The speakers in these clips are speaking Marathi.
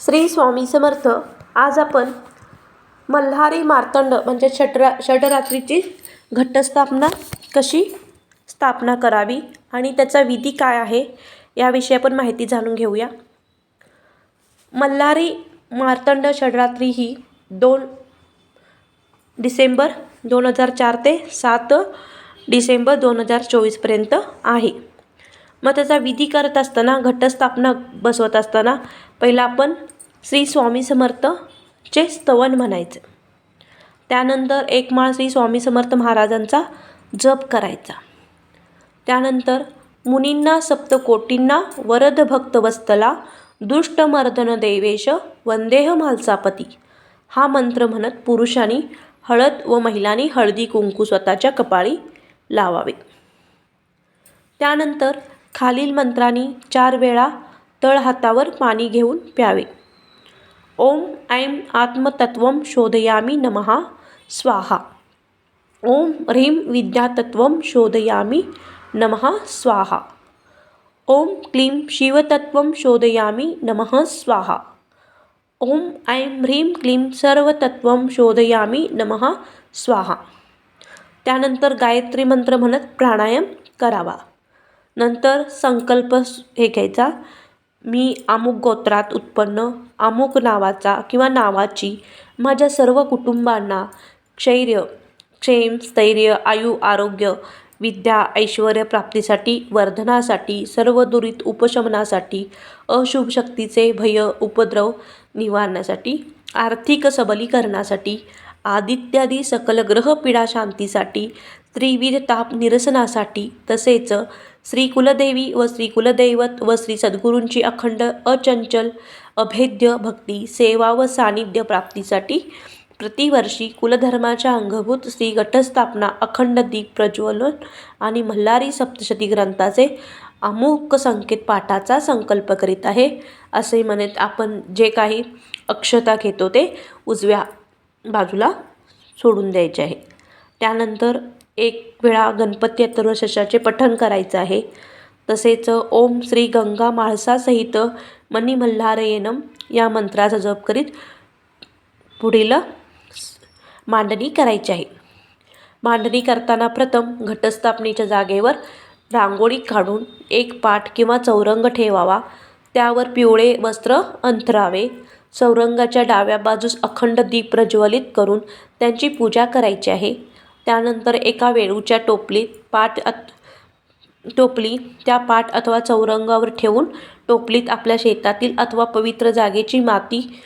श्री स्वामी समर्थ. आज आपण मल्हारी मार्तंड म्हणजे षटरा षडरात्रीची घटस्थापना कशी स्थापना करावी आणि त्याचा विधी काय आहे याविषयी आपण माहिती जाणून घेऊया. मल्हारी मार्तंड षडरात्री ही दोन डिसेंबर दोन हजार चार ते सात डिसेंबर दोन हजार चोवीसपर्यंत आहे. मग त्याचा विधी करत असताना घटस्थापना बसवत असताना पहिला आपण श्री स्वामी समर्थचे स्तवन म्हणायचं. त्यानंतर एक माळ श्री स्वामी समर्थ महाराजांचा जप करायचा. त्यानंतर मुनींना सप्तकोटींना वरद भक्त वस्तला दुष्टमर्दन देवेश वंदेह म्हालसापती हा मंत्र म्हणत पुरुषांनी हळद व महिलांनी हळदी कुंकू स्वतःच्या कपाळी लावावे. त्यानंतर खालील मंत्रांनी चार वेळा तळहातावर पाणी घेऊन प्यावे. ओम ऐं आत्मतत्व शोधयामी नमः स्वाहा. ओम ह्रीं विद्यातत्व शोधयामी नमः स्वाहा. ओम क्लीं शिवतत्व शोधयामी नमः स्वाहा. ओम ऐं ह्रीं क्लीं सर्वतत्व शोधयामी नमः स्वाहा. त्यानंतर गायत्री मंत्र म्हणत प्राणायाम करावा. नंतर संकल्प हे घ्यायचा. मी अमुक गोत्रात उत्पन्न अमुक नावाचा किंवा नावाची माझ्या सर्व कुटुंबांना क्षैर्य क्षेम स्थैर्य आयु आरोग्य विद्या ऐश्वर प्राप्तीसाठी वर्धनासाठी सर्व दुरीत उपशमनासाठी अशुभ शक्तीचे भय उपद्रव निवारण्यासाठी आर्थिक सबलीकरणासाठी आदित्यादी सकल ग्रहपीडा शांतीसाठी त्रिविध ताप निरसनासाठी तसेच श्री कुलदेवी व श्री कुलदैवत व श्री सद्गुरूंची अखंड अचंचल अभेद्य भक्ती सेवा व सानिध्य प्राप्तीसाठी प्रतिवर्षी कुलधर्माच्या अंगभूत श्री घटस्थापना अखंड दीप प्रज्वलन आणि मल्हारी सप्तशती ग्रंथाचे अमुक संकेत पाठाचा संकल्प करीत आहे असे म्हणत आपण जे काही अक्षता घेतो ते उजव्या बाजूला सोडून द्यायचे आहे. त्यानंतर एक वेळा गणपती अथर्वशीर्षाचे पठण करायचं आहे. तसेच ओम श्री गंगा माळसासहित मनी मल्हारयेनम या मंत्राचा जप करीत पुढील मांडणी करायची आहे. मांडणी करताना प्रथम घटस्थापनेच्या जागेवर रांगोळी काढून एक पाठ किंवा चौरंग ठेवावा. त्यावर पिवळे वस्त्र अंथरावे. चौरंगाच्या डाव्या बाजूस अखंड दीप प्रज्वलित करून त्यांची पूजा करायची आहे. त्यानंतर एका वेळूच्या टोपलीत पाट अत टोपली त्या पाट अथवा चौरंगावर ठेवून टोपलीत आपल्या शेतातील अथवा पवित्र जागेची माती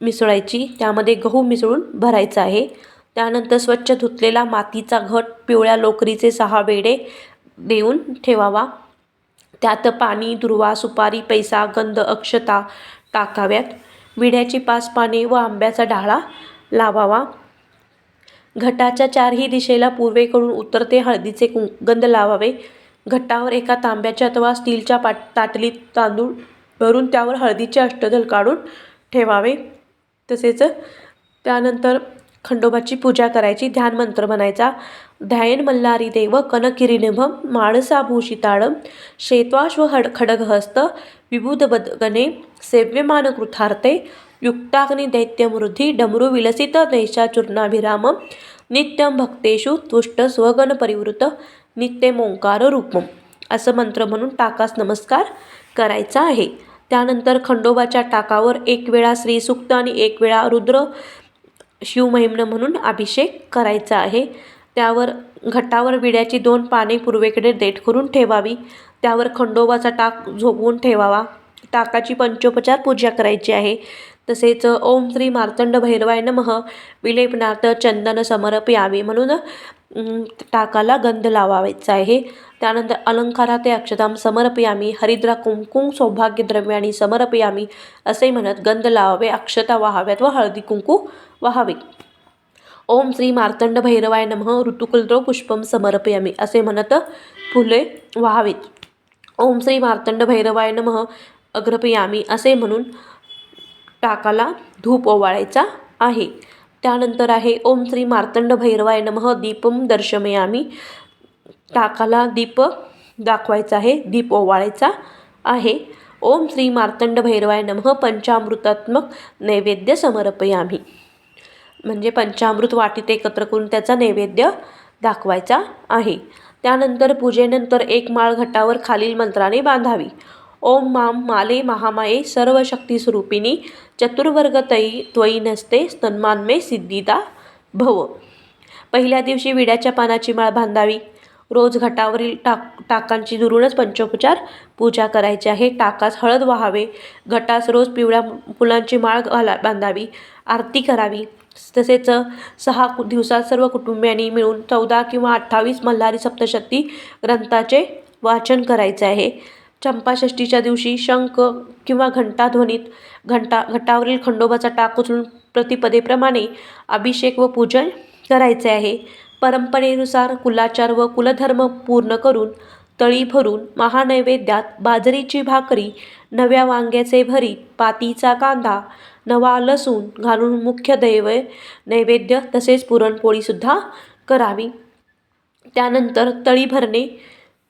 मिसळायची. त्यामध्ये गहू मिसळून भरायचा आहे. त्यानंतर स्वच्छ धुतलेला मातीचा घट पिवळ्या लोकरीचे सहा वेडे देऊन ठेवावा. त्यात पाणी दुर्वा सुपारी पैसा गंध अक्षता टाकाव्यात. विड्याची पाच पाने व आंब्याचा डाळा लावावा. घटाच्या चारही दिशेला पूर्वेकडून उत्तर ते हळदीचे कु गंध लावावे. घटावर एका तांब्याच्या अथवा स्टीलच्या पाट ताटलीत तांदूळ भरून त्यावर हळदीचे अष्टदल काढून ठेवावे. तसेच त्यानंतर खंडोबाची पूजा करायची ध्यान मंत्र म्हणायचा. ध्यायन मल्हारी देव कनकिरीनिभम माळसाभूषिताळम श्वेत्वाश्व हड खडगहस्त विबुध बदगणे सेव्यमान कृतार्थे युक्ताग्नि दैत्यमृधी डमरू विलसित देशाचूर्णाभिराम नित्यम भक्तेषु तुष्ट स्वगण परिवृत नित्यमोंकार रूपम. असं मंत्र म्हणून टाकास नमस्कार करायचा आहे. त्यानंतर खंडोबाच्या टाकावर एक वेळा श्रीसुक्त आणि एक वेळा रुद्र शिवमहिम्न म्हणून अभिषेक करायचा आहे. त्यावर घटावर विड्याची दोन पाने पूर्वेकडे देठ करून ठेवावी. त्यावर खंडोबाचा टाक झोपवून ठेवावा. टाकाची पंचोपचार पूजा करायची आहे. तसेच ओम श्री मार्तंड भैरवाय नमः. विलेपनार्थ चंदन समर्पयावे म्हणून टाकाला गंध लावायचा आहे. त्यानंतर अलंकाराते अक्षताम समर्पयामी हरिद्रा कुंकुम सौभाग्यद्रव्याणी समर्पयामी असे म्हणत गंध लावावे अक्षता वाहाव्यात व हळदी कुंकू वाहावे. ओम श्री मार्तंड भैरवाय नमः ऋतुकुलद्रो पुष्पम समर्पयामी असे म्हणत फुले व्हावीत. ओम श्री मार्तंड भैरवाय नमः अग्रपयामी असे म्हणून टाकाला धूप ओवाळायचा आहे. त्यानंतर आहे ओम श्री मार्तंड भैरवाय नमः. दीपम दर्शमयामी टाकाला दीप दाखवायचा आहे. दीप ओवाळायचा आहे. ओम श्री मार्तंड भैरवाय नमः. पंचामृतात्मक नैवेद्य समर्पयामी म्हणजे पंचामृत वाटीत एकत्र करून त्याचा नैवेद्य दाखवायचा आहे. त्यानंतर पूजेनंतर एक माळ घटावर खालील मंत्राने बांधावी. ओम माम माले महामाये सर्व शक्ती स्वरूपिणी चतुर्वर्गतई त्वयी नसते स्तन्मान्मे सिद्धिदा भव। पहिल्या दिवशी विड्याच्या पानाची माळ बांधावी. रोज घटावरील टाक टाकांची दुरूनच पंचोपचार पूजा करायची आहे. टाकास हळद वाहावे. घटास रोज पिवळ्या फुलांची माळ घाला बांधावी. आरती करावी. तसेच सहा दिवसात सर्व कुटुंबियांनी मिळून चौदा किंवा अठ्ठावीस मल्हारी सप्तशती ग्रंथाचे वाचन करायचे आहे. चंपाषष्टीच्या दिवशी शंख किंवा घंटाध्वनीत घंटा घटावरील खंडोबाचा टाक उचलून प्रतिपदेप्रमाणे अभिषेक व पूजन करायचे आहे. परंपरेनुसार कुलाचार व कुलधर्म पूर्ण करून तळी भरून महानैवेद्यात बाजरीची भाकरी नव्या वांग्याचे भरीत पातीचा कांदा नवा लसूण घालून मुख्य दैव नैवेद्य तसेच पुरणपोळीसुद्धा करावी. त्यानंतर तळी भरणे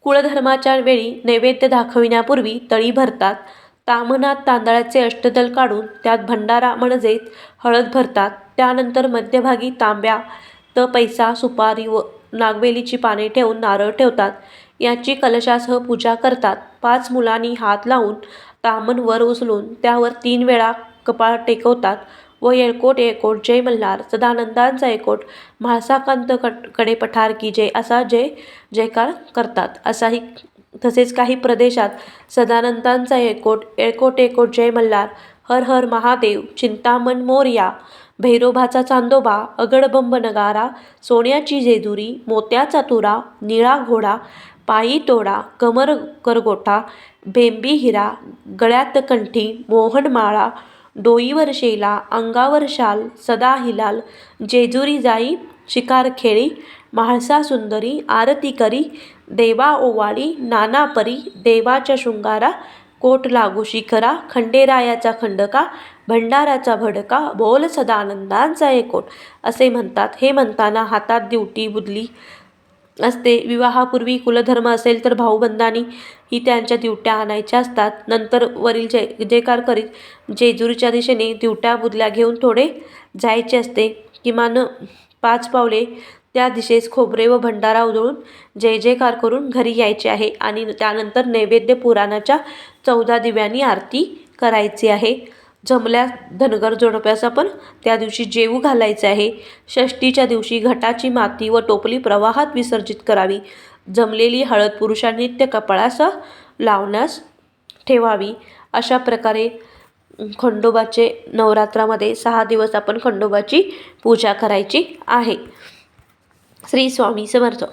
कुळधर्माच्या वेळी नैवेद्य दाखविण्यापूर्वी तळी भरतात. तामनात तांदळाचे अष्टदल काढून त्यात भंडारा म्हणजेच हळद भरतात. त्यानंतर मध्यभागी तांब्या त पैसा सुपारी व नागवेलीची पाने ठेवून नारळ ठेवतात. याची कलशासह पूजा करतात. पाच मुलांनी हात लावून तामन वर उचलून त्यावर तीन वेळा कपाळ टेकवतात. व येळकोट येळकोट जय मल्हार सदानंदांचा येकोट म्हाळसाकांत कटकडे पठार की जय असा जय जयकार करतात. असाही तसेच काही प्रदेशात सदानंदांचा येळकोट येळकोट येळकोट जय मल्हार हर हर महादेव चिंतामण मोरया भैरोबाचा चांदोबा अगडबंब नगारा सोन्याची जेजुरी मोत्याचा तुरा निळा घोडा पायी तोडा कमर करगोठा बेंबी हिरा गळ्यात कंठी मोहनमाळा डोईवर शेला अंगावर शाल सदा हिलाल जेजुरी जाई शिकार खेळी म्हाळसा सुंदरी आरती करी देवा ओवाळी नाना परी देवाच्या शृंगारा कोट लागू शिखरा खंडेरायाचा खंडका भंडाराचा भडका बोल सदानंदांचा एकोट असे म्हणतात. हे म्हणताना हातात दिवटी बुदली. असते. विवाहापूर्वी कुलधर्म असेल तर भाऊबंधांनी ही त्यांच्या दिवट्या आणायच्या असतात. नंतर वरील जय जयकार करीत जेजुरीच्या दिशेने दिवट्या बुदल्या घेऊन थोडे जायचे असते. किमान पाच पावले त्या दिशेस खोबरे व भंडारा उधळून जय जयकार करून घरी यायचे आहे आणि त्यानंतर नैवेद्य पुराणाच्या चौदा दिव्यांनी आरती करायची आहे. जमल्या धनगर जोडप्यास आपण त्या दिवशी जेवू घालायचे आहे. षष्टीच्या दिवशी घटाची माती व टोपली प्रवाहात विसर्जित करावी. जमलेली हळद पुरुषांनी नित्य कपाळासह लावण्यास ठेवावी. अशा प्रकारे खंडोबाचे नवरात्रामध्ये सहा दिवस आपण खंडोबाची पूजा करायची आहे. श्री स्वामी समर्थ.